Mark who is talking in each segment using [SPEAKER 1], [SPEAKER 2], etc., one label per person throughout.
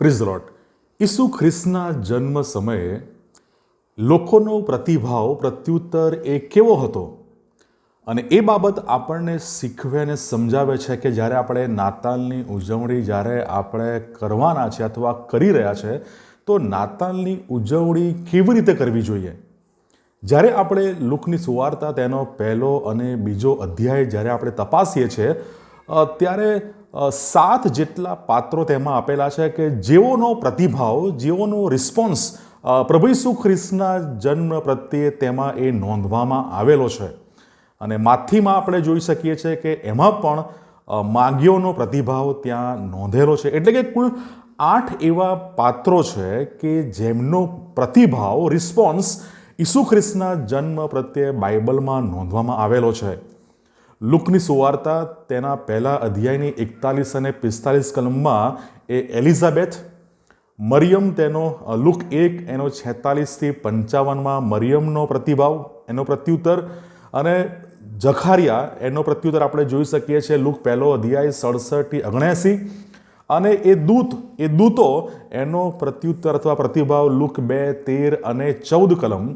[SPEAKER 1] Praise લોટ ઈસુ ખ્રિસ્તના જન્મ સમયે લોકોનો પ્રતિભાવ, પ્રત્યુત્તર એ કેવો હતો? અને એ બાબત આપણને શીખવે અને સમજાવે છે કે જ્યારે આપણે નાતાલની ઉજવણી જ્યારે આપણે કરવાના છે અથવા કરી રહ્યા છે, તો નાતાલની ઉજવણી કેવી રીતે કરવી જોઈએ? જ્યારે આપણે લુકની સુવાર્તા તેનો પહેલો અને બીજો અધ્યાય જ્યારે આપણે તપાસીએ છીએ ત્યારે સાત જેટલા પાત્રો તેમાં આપેલા છે કે જેઓનો પ્રતિભાવ, જેઓનો રિસ્પોન્સ પ્રભુ ઈસુ ખ્રિસ્તના જન્મ પ્રત્યે તેમાં એ નોંધવામાં આવેલો છે. અને માથીમાં આપણે જોઈ શકીએ છીએ કે એમાં પણ માગ્યોનો પ્રતિભાવ ત્યાં નોંધેલો છે. એટલે કે કુલ આઠ એવા પાત્રો છે કે જેમનો પ્રતિભાવ રિસ્પોન્સ ઈસુ ખ્રિસ્તના જન્મ પ્રત્યે બાઇબલમાં નોંધવામાં આવેલો છે. લુકની સુવાર્તા તેના પહેલા અધ્યાયની એકતાલીસ અને પિસ્તાલીસ કલમમાં એ એલિઝાબેથ, મરિયમ તેનો લુક એક, એનો છેતાલીસથી પંચાવનમાં મરિયમનો પ્રતિભાવ, એનો પ્રત્યુત્તર અને જખારિયા, એનો પ્રત્યુત્તર આપણે જોઈ શકીએ છીએ લુક પહેલો અધ્યાય સડસઠથી ઓગણએંસી. અને એ દૂત, એ દૂતો એનો પ્રત્યુત્તર અથવા પ્રતિભાવ લુક બે, તેર અને ચૌદ કલમ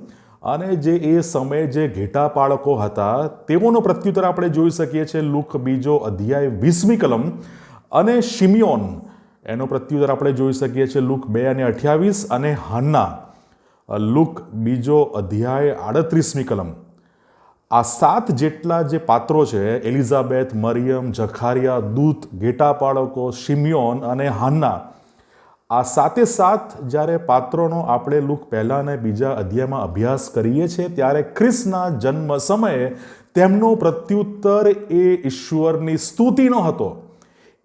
[SPEAKER 1] અને જે એ સમયે જે ઘેટા પાળકો હતા, તેઓનો પ્રત્યુત્તર આપણે જોઈ શકીએ છીએ. લુક બીજો અધ્યાય વીસમી કલમ અને શિમિયોન, એનો પ્રત્યુત્તર આપણે જોઈ શકીએ છીએ. લુક બે અને અઠ્યાવીસ અને હાન્ના લુક બીજો અધ્યાય આડત્રીસમી કલમ. આ સાત જેટલા જે પાત્રો છે, એલિઝાબેથ, મરિયમ જખારિયા દૂત, ઘેટા પાળકો, શિમિયોન અને હાન્ના આ સાથે સાથ જ્યારે પાત્રોનો આપણે લુક પહેલા અને બીજા અધ્યાયમાં અભ્યાસ કરીએ છીએ, ત્યારે ખ્રિસ્તના જન્મ સમયે તેમનો પ્રત્યુત્તર એ ઈશ્વરની સ્તુતિનો હતો.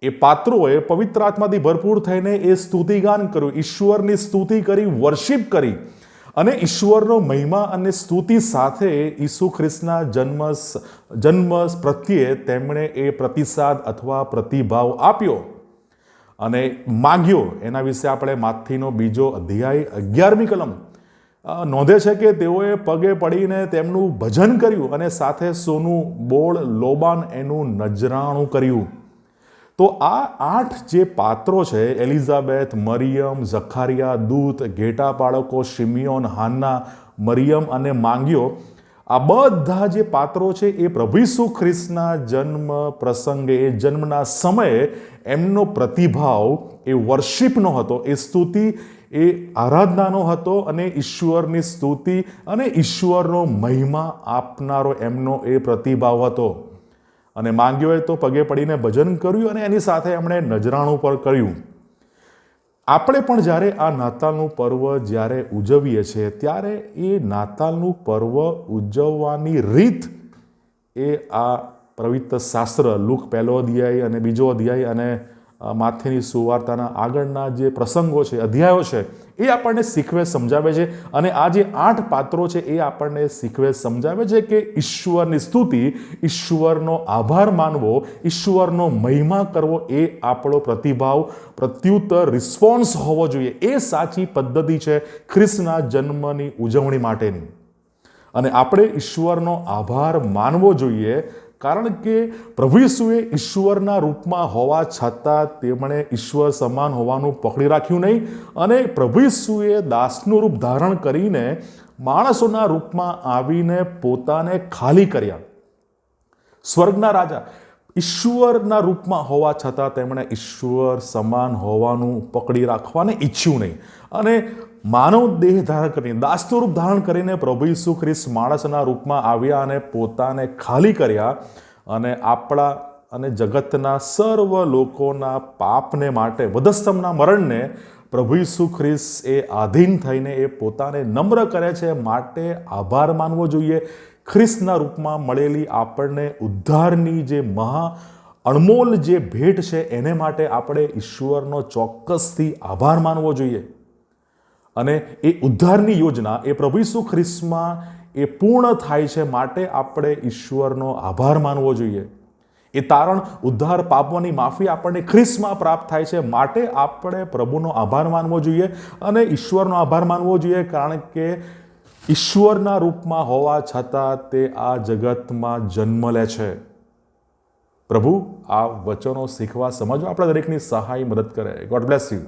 [SPEAKER 1] એ પાત્રોએ પવિત્ર આત્માથી ભરપૂર થઈને એ સ્તુતિગાન કર્યું. ઈશ્વરની સ્તુતિ કરી વર્શિપ કરી અને ઈશ્વરનો મહિમા અને સ્તુતિ સાથે ઈસુ ખ્રિસ્તના જન્મ જન્મ પ્રત્યે તેમણે એ પ્રતિસાદ અથવા પ્રતિભાવ આપ્યો. અને માગ્યો. એના વિશે આપણે માથીનો બીજો અધ્યાય અગિયારમી કલમ નોંધે છે કે તેઓએ પગે પડીને તેમનું ભજન કર્યું અને સાથે સોનું, બોળ, લોબાન એનું નજરાણું કર્યું. તો આ આઠ જે પાત્રો છે, એલિઝાબેથ, મરિયમ, ઝખારિયા, દૂત, ઘેટા બાળકો શિમિયોન હાન્ના, મરિયમ અને માંગ્યો આ બધા જે પાત્રો છે એ પ્રભુ ઈસુ ખ્રિસ્તના જન્મ પ્રસંગે જન્મના સમયે એમનો પ્રતિભાવ, એ વર્શિપનો હતો, એ સ્તુતિ, એ આરાધનાનો હતો અને ઈશ્વરની સ્તુતિ અને ઈશ્વરનો મહિમા આપનારો એમનો એ પ્રતિભાવ હતો. અને માંગ્યો હોય તો પગે પડીને ભજન કર્યું અને એની સાથે એમણે નજરાણું પણ કર્યું. આપણે પણ જ્યારે આ નાતાલનું પર્વ જ્યારે ઉજવીએ છીએ, ત્યારે એ નાતાલનું પર્વ ઉજવવાની રીત એ આ પવિત્ર શાસ્ત્ર, લુક પહેલો અધ્યાય અને બીજો અધ્યાય અને માથેની સુવાર્તાના આગળના જે પ્રસંગો છે, અધ્યાયો છે, એ આપણને શીખવે, સમજાવે છે અને આ જે આઠ પાત્રો છે, એ આપણને શીખવે, સમજાવે છે કે ઈશ્વરની સ્તુતિ, ઈશ્વરનો આભાર માનવો, ઈશ્વરનો મહિમા કરવો એ આપણો પ્રતિભાવ, પ્રત્યુત્તર રિસ્પોન્સ હોવો જોઈએ. એ સાચી પદ્ધતિ છે ખ્રિસ્તના જન્મની ઉજવણી માટેની. અને આપણે ઈશ્વરનો આભાર માનવો જોઈએ કારણ કે પ્રભુ ઈસુએ ઈશ્વરના રૂપમાં હોવા છતાં તેમણે ઈશ્વર સમાન હોવાનું પકડી રાખ્યું નહીં અને પ્રભુ ઈસુએ દાસનું રૂપ ધારણ કરીને માણસોના રૂપમાં આવીને પોતાને ખાલી કર્યા. સ્વર્ગના રાજા ઈશ્વરના રૂપમાં હોવા છતાં તેમણે ઈશ્વર સમાન હોવાનું પકડી રાખવાને ઈચ્છ્યું નહીં અને માનવ દેહ ધારણ કરીને દાસનું રૂપ ધારણ કરીને પ્રભુ ઈસુ ખ્રિસ્ત માણસના રૂપમાં આવ્યા અને પોતાને ખાલી કર્યા અને આપણા અને જગતના સર્વ લોકોના પાપને માટે વધસ્તંભના મરણને પ્રભુ ઈસુ ખ્રિસ્ત એ આધીન થઈને એ પોતાને નમ્ર કરે છે, માટે આભાર માનવો જોઈએ. ખ્રિસ્તના રૂપમાં મળેલી આપણને ઉદ્ધારની જે મહા અણમોલ જે ભેટ છે, એને માટે આપણે ઈશ્વરનો ચોક્કસથી આભાર માનવો જોઈએ. અને એ ઉદ્ધારની યોજના એ પ્રભુ ઈસુ ખ્રિસ્તમાં એ પૂર્ણ થાય છે માટે આપણે ઈશ્વરનો આભાર માનવો જોઈએ. એ તારણ ઉદ્ધાર પાપવાની માફી આપણને ખ્રિસ્તમાં પ્રાપ્ત થાય છે માટે આપણે પ્રભુનો આભાર માનવો જોઈએ અને ઈશ્વરનો આભાર માનવો જોઈએ કારણ કે ઈશ્વરના રૂપમાં હોવા છતાં તે આ જગતમાં જન્મ લે છે. પ્રભુ, આ વચનો શીખવા સમજવા આપણા દરેકની સહાય, મદદ કરે. God bless you